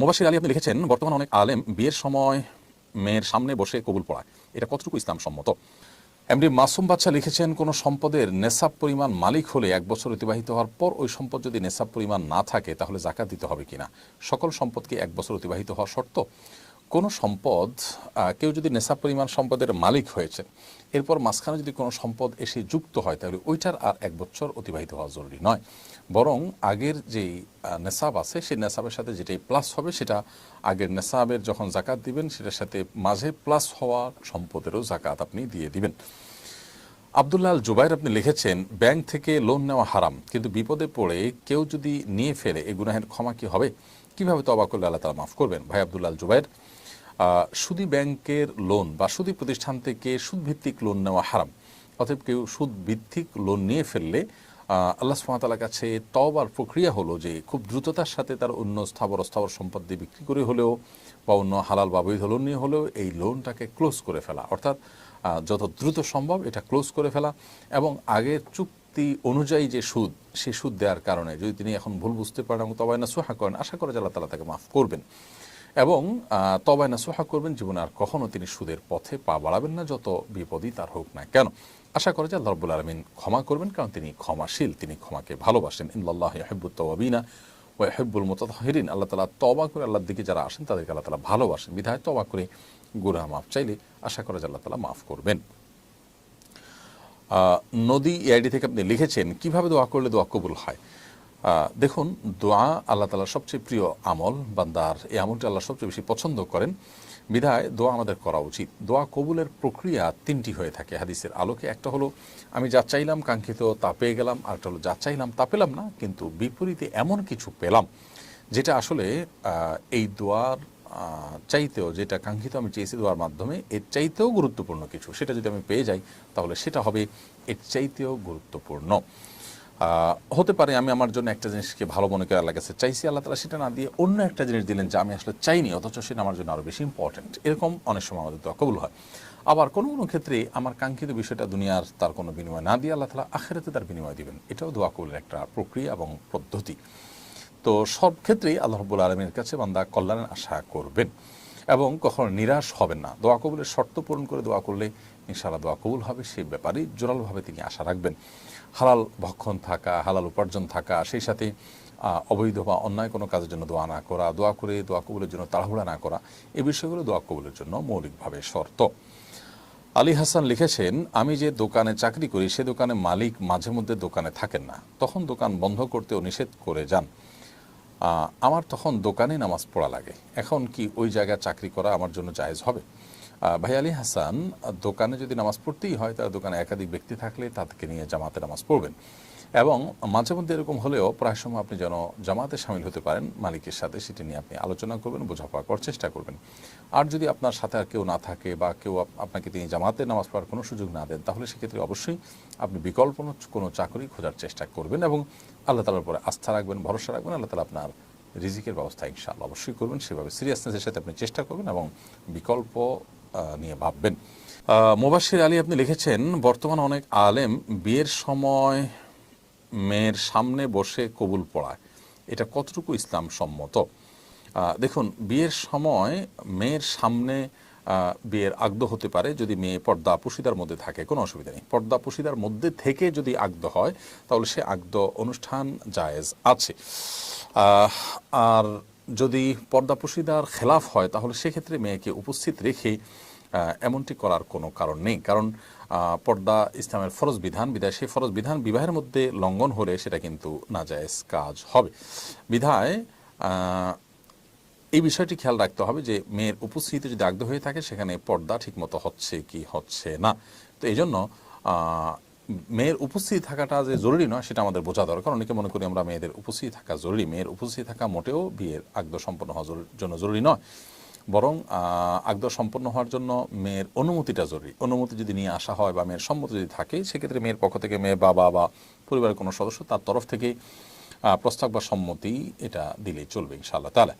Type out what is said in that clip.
মুবাসির আলী আপনি লিখেছেন, বর্তমানে অনেক আলেম বিয়ের সময় মেয়ের সামনে বসে কবুল পড়ায়। এটা কতটুকু ইসলাম সম্মত এমডি মাসুম বাচ্চা লিখেছেন, কোনো সম্পদের নেশাব পরিমাণ মালিক হলে এক বছর অতিবাহিত হওয়ার পর ওই সম্পদ যদি নেশাব পরিমাণ না থাকে, তাহলে জাকাত দিতে হবে কিনা? সকল সম্পদকে এক বছর অতিবাহিত হওয়া শর্ত? কোনো সম্পদ কেউ যদি নেশাব পরিমাণ সম্পদের মালিক হয়েছে, এরপর মাঝখানে যদি কোনো সম্পদ এসে যুক্ত হয়, তাহলে ওইটার আর এক বছর অতিবাহিত হওয়া জরুরি নয়। বরং আগের যেই নেশাব আছে, সেই নেশাবের সাথে যেটাই প্লাস হবে, সেটা আগের নেশাবের যখন জাকাত দিবেন, সেটার সাথে মাঝে প্লাস হওয়া সম্পদেরও জাকাত আপনি দিয়ে দিবেন। আবদুল্লাহ জুবাইর আপনি লিখেছেন, ব্যাংক থেকে লোন নেওয়া হারাম, কিন্তু বিপদে পড়ে কেউ যদি নিয়ে ফেলে, এ গুনাহের ক্ষমা কি হবে? কীভাবে তবা করলে আল্লাহ তালা মাফ করবেন? ভাই আবদুল্লাহ জুবাইর সুদি ব্যাংকের লোন বা সুদি প্রতিষ্ঠান থেকে সুদভিত্তিক লোন নেওয়া হারাম। অতএব কেউ সুদ ভিত্তিক লোন নিয়ে ফেললে আল্লাহ সুমাতালার কাছে তবার প্রক্রিয়া হলো যে খুব দ্রুততার সাথে তার অন্য স্থাবর স্থাবর সম্পদ দিয়ে বিক্রি করে হলেও বা অন্য হালাল বা বৈধ লোন নিয়ে হলেও এই লোনটাকে ক্লোজ করে ফেলা। অর্থাৎ যত দ্রুত সম্ভব এটা ক্লোজ করে ফেলা এবং আগের চুক্তি অনুযায়ী যে সুদ, সে সুদ দেওয়ার কারণে যদি তিনি এখন ভুল বুঝতে পারেন এবং তবাই না সোহা করেন, আশা করে যে আল্লাহ তালা তাকে মাফ করবেন। এবং তবায় না সোহা করবেন, জীবনে আর কখনো তিনি সুদের পথে পা বাড়াবেন না, যত বিপদই তার হোক না কেন। আশা করে যে আল্লাহ রব্বুল আলমিন ক্ষমা করবেন, কারণ তিনি ক্ষমাশীল, তিনি ক্ষমাকে ভালোবাসেন। ইল্লাহ হেব্বুত তওয়াবিনা ও হেব্বুল মোতাহিরিন আল্লাহ তালা তবা করে আল্লাহর দিকে যারা আসেন, তাদেরকে আল্লাহ তালা ভালোবাসেন। বিধায় তবা করে গুনাহ মাফ চাইলে আশা করে যে আল্লাহ তালা মাফ করবেন। নদী এআইডি থেকে আপনি লিখেছেন, কীভাবে দোয়া করলে দোয়া কবুল হয়? দেখুন, দোয়া আল্লাহ তালার সবচেয়ে প্রিয় আমল, বান্দার এই আমলটি আল্লাহ সবচেয়ে বেশি পছন্দ করেন। বিধায় দোয়া আমাদের করা উচিত। দোয়া কবুলের প্রক্রিয়া তিনটি হয়ে থাকে হাদিসের আলোকে। একটা হলো, আমি যা চাইলাম কাঙ্ক্ষিত তা পেয়ে গেলাম আরেকটা হলো, যা চাইলাম তা পেলাম না, কিন্তু বিপরীতে এমন কিছু পেলাম, যেটা আসলে এই দোয়ার চাইতেও যেটা কাঙ্ক্ষিত আমি চেয়েছি দোয়ার মাধ্যমে, এর চাইতেও গুরুত্বপূর্ণ কিছু। সেটা যদি আমি পেয়ে যাই, তাহলে সেটা হবে, এর চাইতেও গুরুত্বপূর্ণ। হতে পারে আমি আমার জন্য একটা জিনিসকে ভালো মনে করে আল্লাহ কাছে চাইছি আল্লাহ তালা সেটা না দিয়ে অন্য একটা জিনিস দিলেন যে আমি আসলে চাইনি, অথচ সেটা আমার জন্য আরও বেশি ইম্পর্টেন্ট এরকম অনেক সময় আমাদের দোয়া কবুল হয়। আবার কোনো কোনো ক্ষেত্রে আমার কাঙ্ক্ষিত বিষয়টা দুনিয়ার তার কোনো বিনিময় না দিয়ে আল্লাহ তালা আখেরাতে তার বিনিময় দিবেন। এটাও দোয়া কবুলের একটা প্রক্রিয়া এবং পদ্ধতি। তো সব ক্ষেত্রেই আল্লাহ রব্বুল আলমীর কাছে বান্দা কল্যাণের আশা করবেন। এবং কখনো নিরাশ হবেন না। দোয়া কবুলের শর্ত পূরণ করে দোয়া করলে ইনশাআল্লাহ দোয়া কবুল হবে, সেই ব্যাপারে জোরালভাবে তিনি আশা রাখবেন। হালাল ভক্ষণ থাকা, হালাল উপার্জন থাকা, সেই সাথে অবৈধ বা অন্যায় কোনো কাজের জন্য দোয়া না করা, দোয়া করে দোয়া কবুলের জন্য তাড়াহুড়া না করা এই বিষয়গুলো দোয়া কবুলের জন্য মৌলিকভাবে শর্ত। আলী হাসান লিখেছেন, আমি যে দোকানে চাকরি করি, সে দোকানে মালিক মাঝে মধ্যে দোকানে থাকেন না। তখন দোকান বন্ধ করতেও নিষেধ করে যান। আমার তখন দোকানে নামাজ পড়া লাগে। এখন কি ওই জায়গায় চাকরি করা আমার জন্য জায়েজ হবে? ভাই আলী হাসান, দোকানে যদি নামাজ পড়তেই হয় তার দোকানে একাধিক ব্যক্তি থাকলে তাদেরকে নিয়ে জামাতে নামাজ পড়বেন। এবং মাঝে মধ্যে এরকম হলেও প্রায় সময় আপনি যেন জামাতে সামিল হতে পারেন মালিকের সাথে সেটি নিয়ে আপনি আলোচনা করবেন বোঝাপড়া করার চেষ্টা করবেন। আর যদি আপনার সাথে আর কেউ না থাকে বা কেউ আপ- আপনাকে তিনি জামাতে নামাজ পড়ার কোনো সুযোগ না দেন তাহলে সেক্ষেত্রে অবশ্যই আপনি বিকল্প কোনো- চাকরি খোঁজার চেষ্টা করবেন এবং আল্লাহ তালার উপরে আস্থা রাখবেন ভরসা রাখবেন আল্লাহ তালা আপনার রিজিকের ব্যবস্থা ইনশাআল্লাহ অবশ্যই করবেন। সেভাবে সিরিয়াসনেসের সাথে আপনি চেষ্টা করবেন এবং বিকল্প নিয়ে ভাববেন। আহ, আলী আপনি লিখেছেন বর্তমান অনেক আলেম বিয়ের সময় মেয়ের সামনে বসে কবুল পড়ায়। এটা কতটুকু ইসলাম সম্মত দেখুন, বিয়ের সময় মেয়ের সামনে বিয়ের আগ্ধ হতে পারে যদি মেয়ে পর্দা পুশিদার মধ্যে থাকে, কোনো অসুবিধা নেই। পর্দা পুশিদার মধ্যে থেকে যদি আগ্ধ হয়, তাহলে সে আগ্ধ অনুষ্ঠান জায়েজ আছে। আর যদি পর্দা পুশিদার খেলাফ হয়, তাহলে সেক্ষেত্রে মেয়েকে উপস্থিত রেখে এমনটি করার কোনো কারণ নেই। কারণ পর্দা ইসলামের ফরজ বিধান, বিধায় সেই ফরজ বিধান বিবাহের মধ্যে লঙ্ঘন হলে সেটা কিন্তু নাজায়েজ কাজ হবে। বিধায় এই বিষয়টি খেয়াল রাখতে হবে যে মেয়ের উপস্থিতি যদি আগ্ধ হয়ে থাকে, সেখানে পর্দা ঠিকমতো হচ্ছে কি হচ্ছে না। তো এই জন্য মেয়ের উপস্থিতি থাকাটা যে জরুরি নয়, সেটা আমাদের বোঝা দরকার। অনেকে মনে করি আমরা মেয়েদের উপস্থিতি থাকা জরুরি। মেয়ের উপস্থিতি থাকা মোটেও বিয়ের আগ্ধ সম্পন্ন হওয়ার জন্য জরুরি নয়। বরং আগ্রহ সম্পন্ন হওয়ার জন্য মেয়ের অনুমতিটা জরুরি। অনুমতি যদি নিয়ে আসা হয় বা মেয়ের সম্মতি যদি থাকে, সেক্ষেত্রে মেয়ের পক্ষ থেকে মেয়ে বাবা বা পরিবারের কোনো সদস্য তার তরফ থেকে প্রস্তাব বা সম্মতি এটা দিলেই চলবে ইনশাআল্লাহ। তাহলে